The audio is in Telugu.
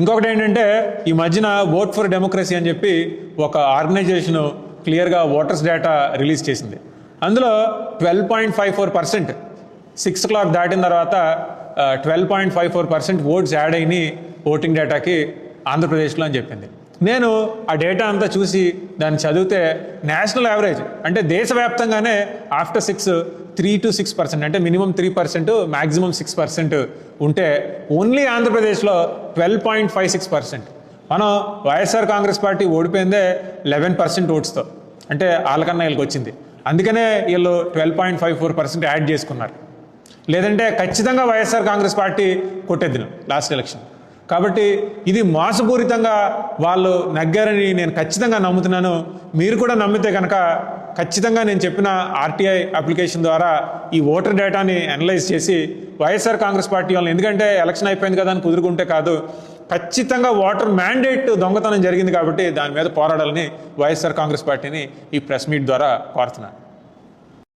ఇంకొకటి ఏంటంటే ఈ మధ్యన ఓట్ ఫర్ డెమోక్రసీ అని చెప్పి ఒక ఆర్గనైజేషన్ క్లియర్గా ఓటర్స్ డేటా రిలీజ్ చేసింది. అందులో twelve point five four percent six clock దాటిన తర్వాత twelve point five four percent votes add అయినాయి ఓటింగ్ డేటాకి ఆంధ్రప్రదేశ్లో అని చెప్పింది. నేను ఆ డేటా అంతా చూసి దాన్ని చదివితే నేషనల్ యావరేజ్ అంటే దేశవ్యాప్తంగానే after six three to six percent అంటే minimum three percent maximum six percent ఉంటే ఓన్లీ ఆంధ్రప్రదేశ్లో twelve point five six percent. మనం వైఎస్ఆర్ కాంగ్రెస్ పార్టీ ఓడిపోయిందే లెవెన్ పర్సెంట్ ఓట్స్తో అంటే వాళ్ళకన్నా వీళ్ళకి వచ్చింది. అందుకనే వీళ్ళు twelve point five four percent add చేసుకున్నారు. లేదంటే ఖచ్చితంగా వైఎస్ఆర్ కాంగ్రెస్ పార్టీ కొట్టేద్దిన లాస్ట్ ఎలక్షన్. కాబట్టి ఇది మోసపూరితంగా వాళ్ళు నగ్గారని నేను ఖచ్చితంగా నమ్ముతున్నాను. మీరు కూడా నమ్మితే కనుక ఖచ్చితంగా నేను చెప్పిన ఆర్టీఐ అప్లికేషన్ ద్వారా ఈ ఓటర్ డేటాని అనలైజ్ చేసి వైఎస్ఆర్ కాంగ్రెస్ పార్టీ వాళ్ళని ఎందుకంటే ఎలక్షన్ అయిపోయింది కదా అని కుదురుకుంటే కాదు ఖచ్చితంగా ఓటర్ మ్యాండేట్ దొంగతనం జరిగింది కాబట్టి దాని మీద పోరాడాలని వైఎస్ఆర్ కాంగ్రెస్ పార్టీని ఈ ప్రెస్ మీట్ ద్వారా కోరుతున్నాను.